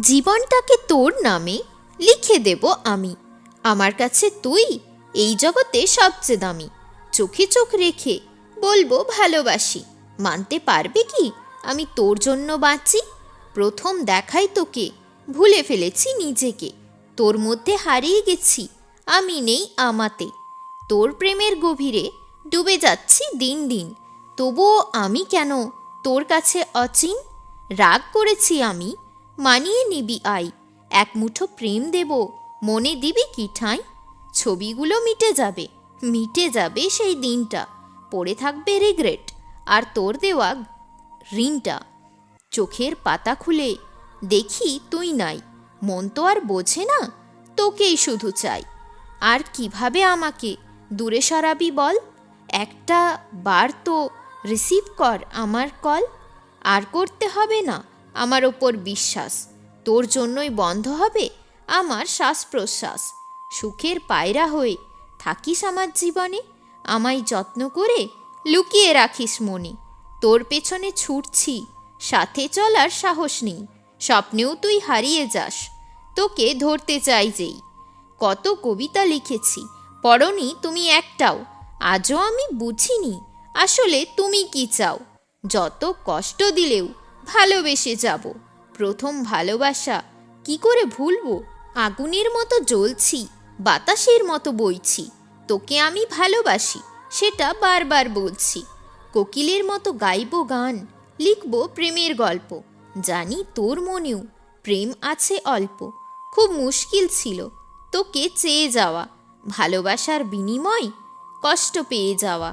জীবনটাকে তোর নামে লিখে দেব আমি। আমার কাছে তুই এই জগতে সবচেয়ে দামি। চোখে চোখ রেখে বলব ভালোবাসি। মানতে পারবে কি? আমি তোর জন্য বাঁচি। প্রথম দেখাই তোকে, ভুলে ফেলেছি নিজেকে। তোর মধ্যে হারিয়ে গেছি, আমি নেই আমাতে। তোর প্রেমের গভীরে ডুবে যাচ্ছি দিন দিন। তবুও আমি কেন তোর কাছে অচিন? রাগ করেছি আমি মানিয়ে নিবি আই। এক মুঠো প্রেম দেব। মনে দিবি কি ঠাঁই? ছবিগুলো মিটে যাবে। মিটে যাবে সেই দিনটা। পড়ে থাকবে রিগ্রেট আর তোর দেওয়া ঋণটা। চোখের পাতা খুলে, দেখি তুই নাই। মন তো আর বোঝে না, তোকেই শুধু চাই। আর কীভাবে আমাকে? দূরে সরাবি বল। একটা বার তো রিসিভ কর আমার কল আর করতে হবে না। আমার ওপর বিশ্বাস। তোর জন্যই বন্ধ হবে? আমার শ্বাস প্রশ্বাস সুখের পায়রা হয়ে থাকিস আমার জীবনে? আমায় যত্ন করে লুকিয়ে রাখিস মনে। তোর পেছনে ছুটছি, সাথে চলার সাহস নেই। স্বপ্নেও তুই হারিয়ে যাস। তোকে ধরতে চাই যেই। কত কবিতা লিখেছি, পড়নি তুমি একটাও। আজও আমি বুঝিনি আসলে তুমি কি চাও। যত কষ্ট দিলেও ভালোবেসে যাব। প্রথম ভালোবাসা, কি করে ভুলবো? আগুনের মতো জ্বলছি, বাতাসের মতো বইছি, তোকে আমি ভালোবাসি, সেটা বারবার বলছি। কোকিলের মতো গাইবো গান, লিখব প্রেমের গল্প, জানি তোর মনেও প্রেম আছে অল্প। খুব মুশকিল ছিল তোকে চেয়ে যাওয়া, ভালোবাসার বিনিময় কষ্ট পেয়ে যাওয়া।